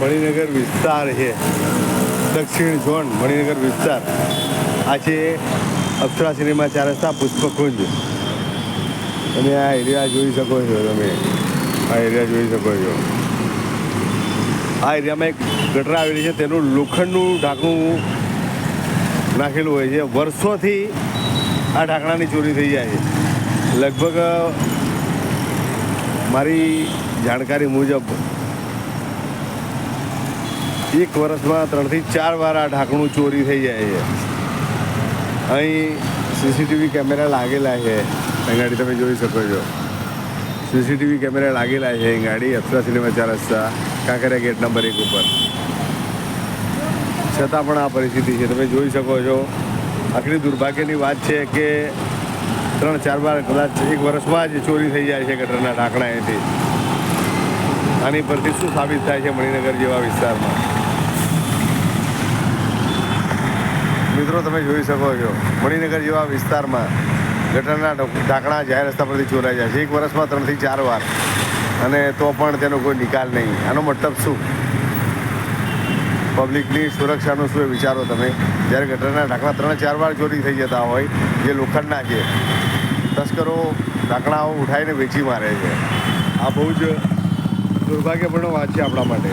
મણિનગર વિસ્તાર છે. દક્ષિણ ઝોન મણિનગર વિસ્તાર. આ છે અપ્સરા સિનેમા ચાર રસ્તા પુષ્પકુંજ. અને આ એરિયા જોઈ શકો છો તમે. આ એરિયા જોઈ શકો છો. આ એરિયામાં એક ગટર આવેલી છે, તેનું લોખંડનું ઢાંકણું નાખેલું હોય છે. વર્ષોથી આ ઢાંકણાની ચોરી થઈ જાય છે. લગભગ મારી જાણકારી મુજબ એક વર્ષમાં ત્રણથી ચાર વાર આ ઢાંકણું ચોરી થઈ જાય છે. અહીં સીસીટીવી કેમેરા લાગેલા છે. ગાડી તમે જોઈ શકો છો. સીસીટીવી કેમેરા લાગેલા છે ગાડી. અપ્સરા સિનેમા ચાર રસ્તા. કાંકરિયા ગેટ નંબર એક ઉપર. છતાં પણ આ પરિસ્થિતિ છે. તમે જોઈ શકો છો. આખરી દુર્ભાગ્યની વાત છે કે ત્રણ ચાર વાર કદાચ એક વર્ષમાં જ ચોરી થઈ જાય છે ગટરના ઢાંકણા એથી આની પરથી શું સાબિત થાય છે મણિનગર જેવા વિસ્તારમાં? મિત્રો, તમે જોઈ શકો છો. મણિનગર જેવા વિસ્તારમાં ગટરના ઢાંકણા જાહેર રસ્તા પરથી ચોરાઈ જાય છે. એક વર્ષમાં ત્રણથી ચાર વાર. અને તો પણ તેનો કોઈ નિકાલ નહીં. આનો મતલબ શું? પબ્લિકની સુરક્ષાનું શું એ વિચારો તમે? જ્યારે ગટરના ઢાંકણા ત્રણ ચાર વાર ચોરી થઈ જતા હોય, જે લોખંડના છે, તસ્કરો ઢાંકણાઓ ઉઠાવીને વેચી મારે છે. આ બહુ જ દુર્ભાગ્યપૂર્ણ વાત છે આપણા માટે.